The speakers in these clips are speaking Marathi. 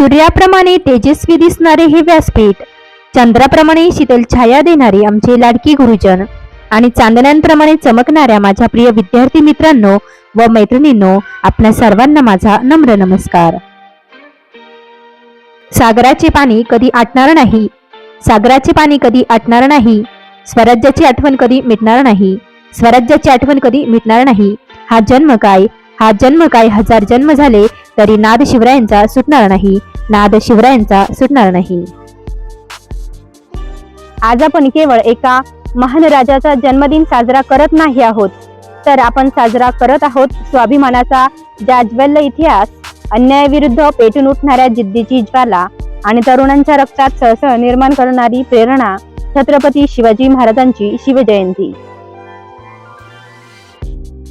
सूर्याप्रमाणे तेजस्वी दिसणारे हे व्यासपीठ चंद्राप्रमाणे शीतल छाया देणारे आमचे लाडकी गुरुजन आणि चांदण्यांप्रमाणे चमकणाऱ्या माझ्या प्रिय विद्यार्थी मित्रांनो व मैत्रिणींनो आपल्या सर्वांना माझा नम्र नमस्कार. सागराचे पाणी कधी आटणार नाही सागराचे पाणी कधी आटणार नाही स्वराज्याची आठवण कधी मिटणार नाही स्वराज्याची आठवण कधी मिटणार नाही हा जन्म काय हा जन्म काय हजार जन्म झाले तरी नाद शिवरायांचा सुटणार नाही नाद शिवरायांचा सुटणार नाही. आज आपण केवळ एका महान राजाचा जन्मदिन साजरा करत नाही आहोत तर आपण साजरा करत आहोत स्वाभिमानाचा जाज्वल्य इतिहास अन्यायाविरुद्ध पेटून उठणाऱ्या जिद्दीची ज्वाला आणि तरुणांच्या रक्तात सळसळ निर्माण करणारी प्रेरणा छत्रपती शिवाजी महाराजांची शिवजयंती.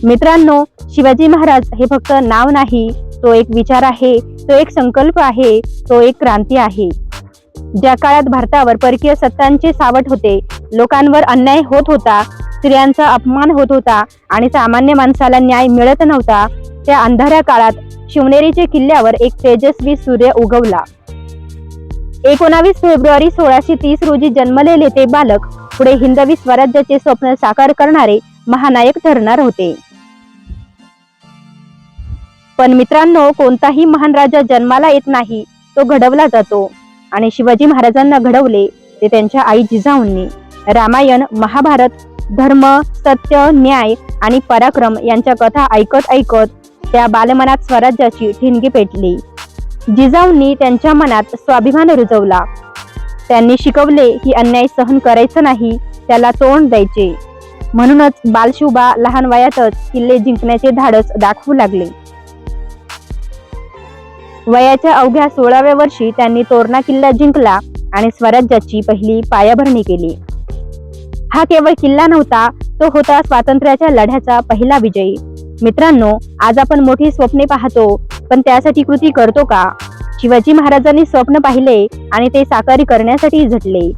मित्रांनो शिवाजी महाराज हे फक्त नाव नाही तो एक विचार आहे तो एक संकल्प आहे तो एक क्रांती आहे. ज्या काळात भारतावर परकीय सत्तांचे सावट होते लोकांवर अन्याय होत होता स्त्रियांचा अपमान होत होता आणि सामान्य माणसाला न्याय मिळत नव्हता त्या अंधाऱ्या काळात शिवनेरीच्या किल्ल्यावर एक तेजस्वी सूर्य उगवला. एकोणावीस फेब्रुवारी सोळाशे तीस रोजी जन्मलेले ते बालक पुढे हिंदवी स्वराज्याचे स्वप्न साकार करणारे महानायक ठरणार होते. पण मित्रांनो कोणताही महान राजा जन्माला येत नाही तो घडवला जातो. आणि शिवाजी महाराजांना घडवले ते त्यांच्या आई जिजाऊंनी. रामायण महाभारत धर्म सत्य न्याय आणि पराक्रम यांच्या कथा ऐकत ऐकत त्या बालमनात स्वराज्याची ठिणगी पेटली. जिजाऊंनी त्यांच्या मनात स्वाभिमान रुजवला. त्यांनी शिकवले की अन्याय सहन करायचं नाही त्याला तोंड द्यायचे. म्हणूनच बालशुभा लहान वयातच किल्ले जिंकण्याचे धाडस दाखवू लागले. वयाच्या अवघ्या सोळाव्या वर्षी त्यांनी तोरणा किल्ला जिंकला आणि स्वराज्याची पहिली पायाभरणी केली. हा केवळ किल्ला नव्हता तो होता स्वातंत्र्याच्या लढ्याचा पहिला विजयी. मित्रांनो आज आपण मोठी स्वप्ने पाहतो पण त्यासाठी कृती करतो का? शिवाजी महाराजांनी स्वप्न पाहिले आणि ते साकारी करण्यासाठी झटले.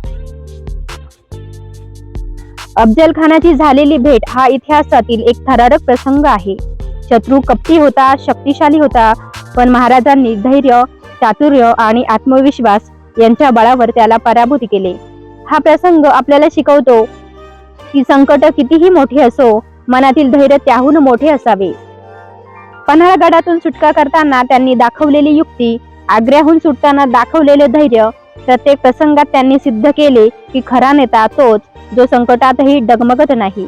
अफजल खानाची झालेली भेट हा इतिहासातील एक थरारक प्रसंग आहे. शत्रू कपटी होता शक्तिशाली होता पण महाराजांनी धैर्य चातुर्य आणि आत्मविश्वास यांच्या बळावर त्याला पराभूत केले. हा प्रसंग आपल्याला शिकवतो की संकट कितीही मोठे असो मनातील धैर्य त्याहून मोठे असावे. पन्हाळगडातून सुटका करताना त्यांनी दाखवलेली युक्ती आग्र्याहून सुटताना दाखवलेले धैर्य प्रत्येक प्रसंगात त्यांनी सिद्ध केले की खरा नेता तोच जो संकटातही डगमगत नाही.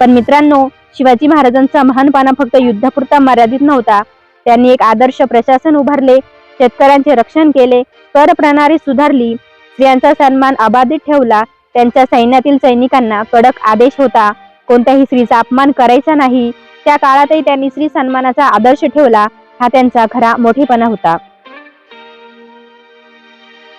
पण मित्रांनो शिवाजी महाराजांचा महानपणा फक्त युद्धापुरता मर्यादित नव्हता. त्यांनी एक आदर्श प्रशासन उभारले शेतकऱ्यांचे रक्षण केले कर प्रणाली सुधारली स्त्रियांचा सन्मान अबाधित ठेवला त्यांच्या सैन्यातील सैनिकांना कडक आदेश होता. कोणत्याही स्त्रीचा अपमान करायचा नाही. त्या काळातही त्यांनी स्त्री सन्मानाचा आदर्श ठेवला हा त्यांचा खरा मोठेपणा होता.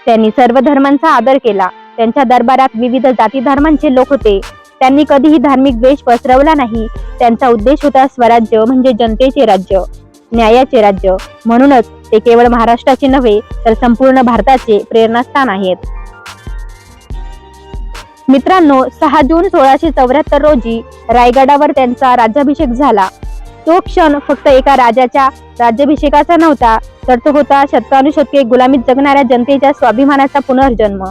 त्यांनी सर्व धर्मांचा आदर केला. त्यांच्या दरबारात विविध जाती धर्मांचे लोक होते. त्यांनी कधीही धार्मिक द्वेष पसरवला नाही. त्यांचा उद्देश होता स्वराज्य म्हणजे जनतेचे राज्य न्यायाचे राज्य. म्हणूनच ते केवळ महाराष्ट्राचे नव्हे तर संपूर्ण भारताचे प्रेरणास्थान आहेत. मित्रांनो सहा जून सोळाशे चौऱ्याहत्तर रोजी रायगडावर त्यांचा राज्याभिषेक झाला. तो क्षण फक्त एका राजाच्या राज्याभिषेकाचा नव्हता तर तो होता शतकानुशतके गुलामीत जगणाऱ्या जनतेच्या स्वाभिमानाचा पुनर्जन्म.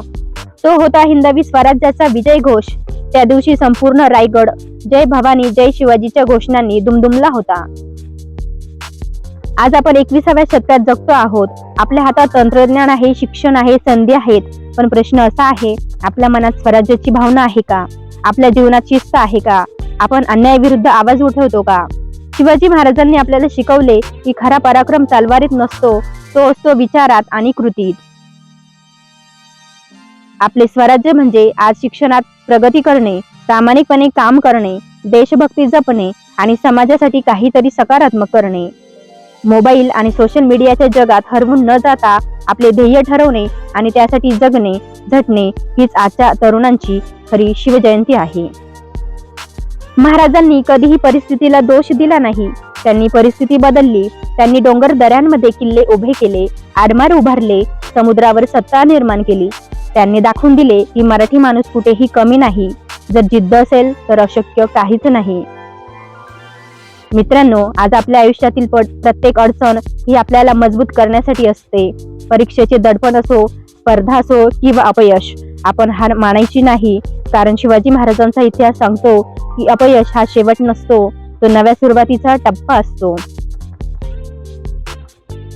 तो होता हिंदवी स्वराज्याचा विजय घोष. त्या दिवशी संपूर्ण रायगड जय भवानी जय शिवाजीच्या घोषणांनी दुमदुमला होता. आज आपण एकविसाव्या शतकात जगतो आहोत. आपल्या हातात तंत्रज्ञान आहे शिक्षण आहे संधी आहेत. पण प्रश्न असा आहे आपल्या मनात स्वराज्याची भावना आहे का? आपल्या जीवनात शिस्त आहे का? आपण अन्यायाविरुद्ध आवाज उठवतो का? शिवाजी महाराजांनी आपल्याला शिकवले की खरा पराक्रम तलवारीत नसतो तो असतो विचारात आणि कृतीत. आपले स्वराज्य म्हणजे आज शिक्षणात प्रगती करणे प्रामाणिकपणे काम करणे देशभक्ती जपणे आणि समाजासाठी काहीतरी सकारात्मक करणे. मोबाईल आणि सोशल मीडियाच्या जगात हरवून न जाता आपले ध्येय ठरवणे आणि त्यासाठी जगणे झटणे हीच आजच्या तरुणांची खरी शिवजयंती आहे. महाराजांनी कधीही परिस्थितीला दोष दिला नाही. त्यांनी परिस्थिती बदलली त्यांनी डोंगर दऱ्यांमध्ये किल्ले उभे केले आडमार उभारले समुद्रावर सत्ता निर्माण केली त्यांनी दाखवून दिले की मराठी माणूस कुठेही कमी नाही. जर जिद्द असेल तर अशक्य काहीच नाही. मित्रांनो आज आपल्या आयुष्यातील प्रत्येक अडचण ही आपल्याला मजबूत करण्यासाठी असते. परीक्षेचे दडपण असो स्पर्धा असो किंवा अपयश आपण हार मानायची नाही. कारण शिवाजी महाराजांचा इतिहास सांगतो की अपयश हा शेवट नसतो तो नव्या सुरुवातीचा टप्पा असतो.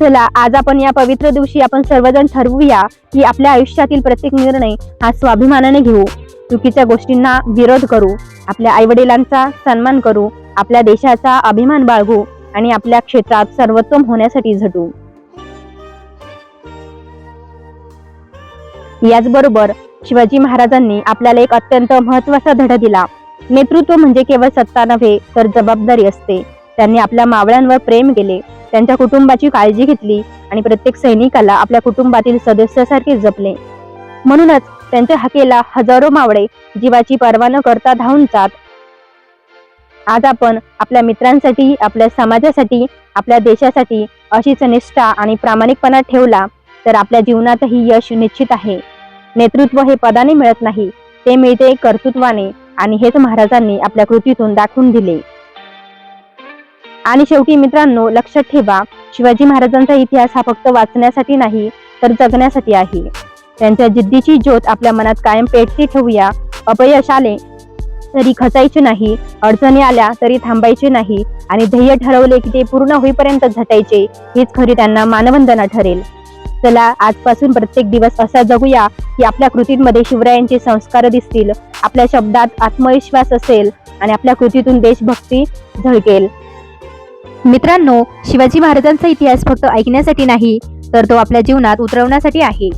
चला आज आपण या पवित्र दिवशी आपण सर्वजण ठरवूया की आपल्या आयुष्यातील प्रत्येक निर्णय हा स्वाभिमानाने घेऊ. चुकीच्या गोष्टींना विरोध करू आपल्या आईवडिलांचा सन्मान करू आपल्या देशाचा अभिमान बाळगू आणि आपल्या क्षेत्रात सर्वोत्तम होण्यासाठी झटू. याचबरोबर शिवाजी महाराजांनी आपल्याला एक अत्यंत महत्त्वाचा धडा दिला. नेतृत्व म्हणजे केवळ सत्ता नव्हे तर जबाबदारी असते. त्यांनी आपल्या मावळ्यांवर प्रेम केले. त्यांच्या कुटुंबाची काळजी घेतली आणि प्रत्येक सैनिकाला आपल्या कुटुंबातील सदस्यासारखे जपले. म्हणूनच त्यांच्या हकेला हजारो मावळे जीवाची पर्वा न करता धावून जात. आज आपण आपल्या मित्रांसाठी आपल्या समाजासाठी आपल्या देशासाठी अशीच निष्ठा आणि प्रामाणिकपणा ठेवला तर आपल्या जीवनातही यश निश्चित आहे. नेतृत्व हे पदाने मिळत नाही ते मिळते कर्तृत्वाने आणि हेच महाराजांनी आपल्या कृतीतून दाखवून दिले. आणि शेवटी मित्रांनो लक्षात ठेवा शिवाजी महाराजांचा इतिहास हा फक्त वाचण्यासाठी नाही तर जगण्यासाठी आहे. त्यांच्या जिद्दीची ज्योत आपल्या मनात कायम पेटती ठेवूया. अपयश आले तरी खचायचे नाही अडचणी आल्या तरी थांबायचे नाही आणि ध्येय ठरवले की ते पूर्ण होईपर्यंत झटायचे हीच खरी त्यांना मानवंदना ठरेल. चला आजपासून प्रत्येक दिवस असा जगूया की आपल्या कृतींमध्ये शिवरायांचे संस्कार दिसतील आपल्या शब्दात आत्मविश्वास असेल आणि आपल्या कृतीतून देशभक्ती झळकेल. मित्रांनो शिवाजी महाराजांचा इतिहास फक्त ऐकण्यासाठी नाही तर तो आपल्या जीवनात उतरवण्यासाठी आहे.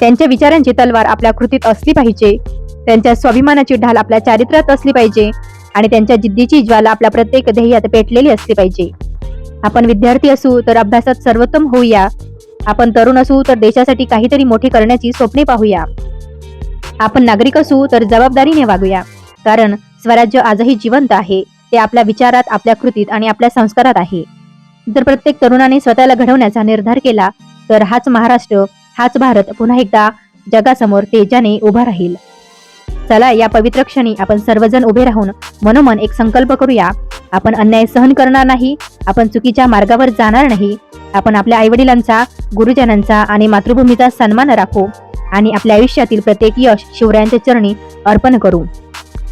त्यांच्या विचारांची तलवार आपल्या कृतीत असली पाहिजे त्यांच्या स्वाभिमानाची ढाल आपल्या चारित्र्यात असली पाहिजे आणि त्यांच्या जिद्दीची ज्वाला आपल्या प्रत्येक ध्येयात पेटलेली असली पाहिजे. आपण विद्यार्थी असू तर अभ्यासात सर्वोत्तम होऊया. आपण तरुण असू तर देशासाठी काहीतरी मोठे करण्याची स्वप्ने पाहूया. आपण नागरिक असू तर जबाबदारीने वागूया. कारण स्वराज्य आजही जिवंत आहे. ते आपल्या विचारात आपल्या कृतीत आणि आपल्या संस्कारात आहे. जर प्रत्येक तरुणाने स्वतःला घडवण्याचा निर्धार केला तर हाच महाराष्ट्र हाच भारत पुन्हा एकदा जगासमोर तेजाने उभा राहील. चला या पवित्र क्षणी आपण सर्वजण उभे राहून मनोमन एक संकल्प करूया. आपण अन्याय सहन करणार नाही आपण चुकीच्या मार्गावर जाणार नाही. आपण आपल्या आईवडिलांचा गुरुजनांचा आणि मातृभूमीचा सन्मान राखू आणि आपल्या आयुष्यातील प्रत्येक यश शिवरायांच्या चरणी अर्पण करू.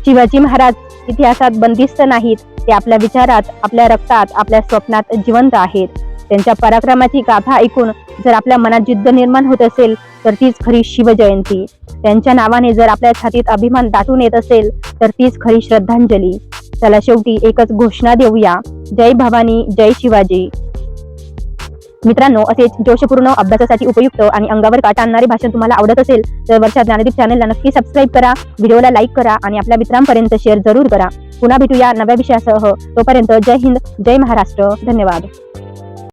शिवाजी महाराज इतिहासात बंदिस्त नाहीत. ते आपल्या विचारात आपल्या रक्तात आपल्या स्वप्नात जिवंत आहेत. त्यांच्या पराक्रमाची गाथा ऐकून जर आपल्या मनात जिद्द निर्माण होत असेल तर तीच खरी शिवजयंती. त्यांच्या नावाने जर आपल्या छातीत अभिमान दाटून येत असेल तर तीच खरी श्रद्धांजली. चला शेवटी एकच घोषणा देऊया. जय भवानी जय शिवाजी. मित्रांनो असेच जोशपूर्ण अभ्यासासाठी उपयुक्त आणि अंगावर काटा आणणारे भाषण तुम्हाला आवडत असेल तर वर्षा ज्ञानदीप चॅनलला नक्की सबस्क्राईब करा व्हिडिओला लाईक करा आणि आपल्या मित्रांपर्यंत शेअर जरूर करा. पुन्हा भेटूया नव्या विषयासह. तोपर्यंत जय हिंद जय महाराष्ट्र. धन्यवाद.